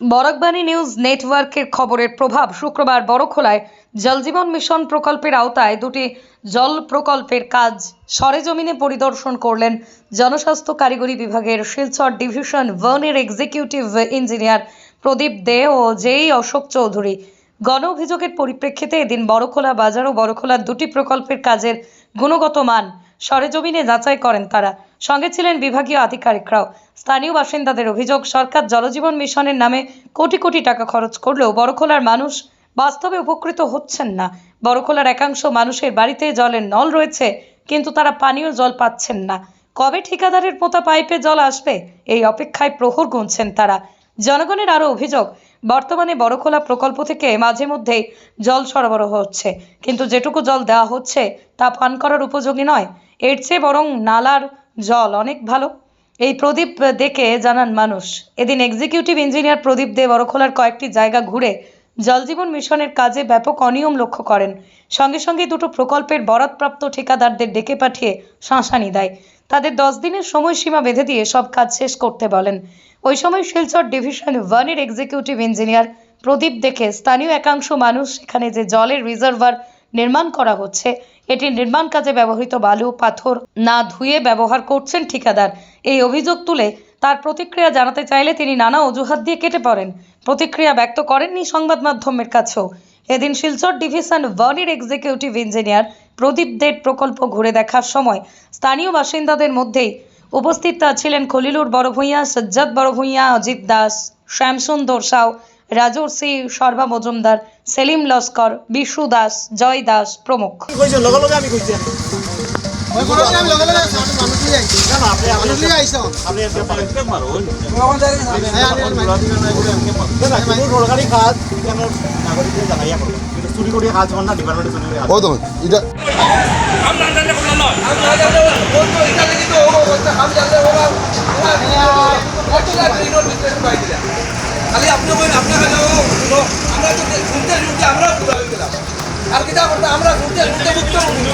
Barak Bani news নেটওয়ার্কের খবরের প্রভাব শুক্রবার বড়খোলায় জলজীবন মিশন প্রকল্পের আওতায় দুটি জল প্রকল্পের কাজ সরেজমিনে পরিদর্শন করলেন জনস্বাস্থ্য কারিগরি বিভাগের শিলচর ডিভিশন ওয়ানের এক্সিকিউটিভ ইঞ্জিনিয়ার প্রদীপ দে ও জেই অশোক চৌধুরী। গণ অভিযোগের পরিপ্রেক্ষিতে এদিন বড়খোলা বাজার ও বড়খোলার দুটি প্রকল্পের কাজের গুণগত মান সরেজমিনে যাচাই করেন তারা। সঙ্গে ছিলেন বিভাগীয় আধিকারিকরাও। স্থানীয় বাসিন্দাদের অভিযোগ, সরকার জলজীবন মিশনের নামে কোটি কোটি টাকা খরচ করলেও বড়খোলার মানুষ বাস্তবে উপকৃত হচ্ছেন না। বড়খোলার একাংশ মানুষের বাড়িতে জলের নল রয়েছে, কিন্তু তারা পানীয় জল পাচ্ছেন না। কবে ঠিকাদারের পোতা পাইপে জল আসবে? এই অপেক্ষায় প্রহর গুনছেন তারা। জনগণের আরও অভিযোগ বর্তমানে বড়খোলা প্রকল্প থেকে মাঝে মধ্যেই জল সরবরাহ হচ্ছে। কিন্তু যেটুকু জল দেওয়া হচ্ছে, তা পান করার উপযোগী নয়। এর চেয়ে বরং নালার জল অনেক ভালো। এই প্রদীপ দেখে জানান মানুষ। এদিন এক্সিকিউটিভ ইঞ্জিনিয়ার প্রদীপ দে বড়খোলার কয়েকটি জায়গা ঘুরে জলজীবন মিশনের কাজে ব্যাপক অনিয়ম লক্ষ্য করেন। সঙ্গে সঙ্গে দুটো প্রকল্পের বরাদপ্রাপ্ত ঠিকাদারদের ডেকে পাঠিয়ে শাঁসানি দেয়। তাদের দশ দিনের সময়সীমা বেঁধে দিয়ে সব কাজ শেষ করতে বলেন। ওই সময় শিলচর ডিভিশন ওয়ানের এক্সিকিউটিভ ইঞ্জিনিয়ার প্রদীপ দেখে স্থানীয় একাংশ মানুষ সেখানে যে জলের রিজার্ভার নির্মাণ করা হচ্ছে, এটি নির্মাণ কাজে ব্যবহৃত বালু, পাথর না ধুয়ে ব্যবহার করছেন ঠিকাদার। এই অভিযোগ তুলে তার প্রতিক্রিয়া জানাতে চাইলে তিনি নানা অজুহাত দিয়ে কেটে পড়েন। প্রতিক্রিয়া ব্যক্ত করেননি সংবাদ মাধ্যমের কাছেও। এদিন শিলচর ডিভিশন ওয়ানের এক্সিকিউটিভ ইঞ্জিনিয়ার প্রদীপ দের প্রকল্প ঘুরে দেখার সময় স্থানীয় বাসিন্দাদের মধ্যেই উপস্থিত ছিলেন খলিলুর বড় ভূঁইয়া সজ্জাদ বড় ভূঁইয়া অজিত দাস, শ্যামসুন্দর সাউ রাজর্ষি সর্বা মজুমদার, সেলিম লস্কর, বিশু দাস, জয় দাস প্রমুখ। খালি আপনি আমরা শুনতে শুনতে আমরা পুরো গেলাম আর কিতা করতে আমরা শুনতে শুনতে